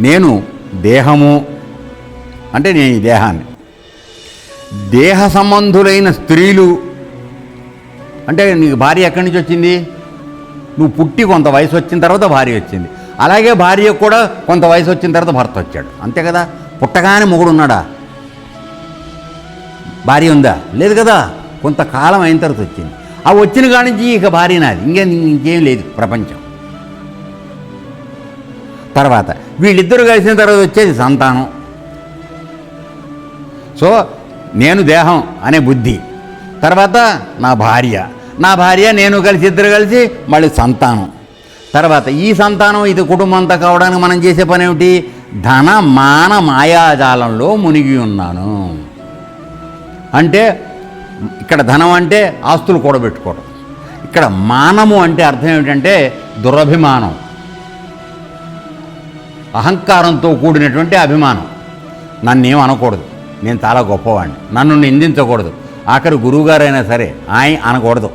నేను దేహము అంటే నేను ఈ దేహాన్ని. దేహ సంబంధులైన స్త్రీలు అంటే నీకు భార్య ఎక్కడి నుంచి వచ్చింది? నువ్వు పుట్టి కొంత వయసు వచ్చిన తర్వాత భార్య వచ్చింది. అలాగే భార్య కూడా కొంత వయసు వచ్చిన తర్వాత భర్త వచ్చాడు. అంతే కదా? పుట్టగానే మొగుడు ఉన్నాడా? భార్య ఉందా? లేదు కదా? కొంతకాలం అయిన తర్వాత వచ్చింది. ఆ వచ్చిన కాడి నుంచి ఇక భార్య నాది. ఇంకేం ఇంకేం లేదు ప్రపంచం. తర్వాత వీళ్ళిద్దరూ కలిసిన తర్వాత వచ్చేది సంతానం. సో నేను దేహం అనే బుద్ధి. తర్వాత నా భార్య. నా భార్య నేను కలిసి ఇద్దరు కలిసి మళ్ళీ సంతానం. తర్వాత ఈ సంతానం ఇది కుటుంబం అంతా కావడానికి మనం చేసే పని ఏమిటి? ధన మాన మాయాజాలంలో మునిగి ఉన్నాను. అంటే ఇక్కడ ధనం అంటే ఆస్తులు కూడబెట్టుకోవడం. ఇక్కడ మానము అంటే అర్థం ఏమిటంటే దురభిమానం. అహంకారంతో కూడినటువంటి అభిమానం. నన్నేం అనకూడదు. నేను చాలా గొప్పవాడిని నన్ను నిందించకూడదు. ఆఖరి గురువుగారైనా సరే ఆయన అనకూడదు.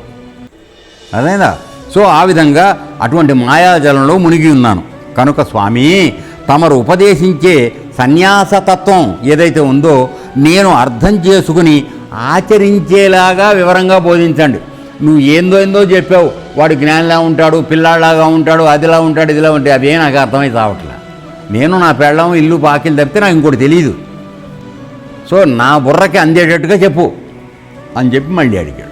అదేనా సో ఆ విధంగా అటువంటి మాయాజలంలో మునిగి ఉన్నాను. కనుక స్వామి తమరు ఉపదేశించే సన్యాసతత్వం ఏదైతే ఉందో నేను అర్థం చేసుకుని ఆచరించేలాగా వివరంగా బోధించండి. నువ్వు ఏందో ఏందో చెప్పావు. వాడు జ్ఞానిలా ఉంటాడు పిల్లాడిలాగా ఉంటాడు అదిలా ఉంటాడు ఇదిలా ఉంటాడు. అవే నాకు అర్థమై చావట్లే. నేను నా పెళ్ళం ఇల్లు పాకిలు తప్పితే నాకు ఇంకోటి తెలియదు సో నా బుర్రకి అందేటట్టుగా చెప్పు అని చెప్పి మళ్ళీ అడిగాడు.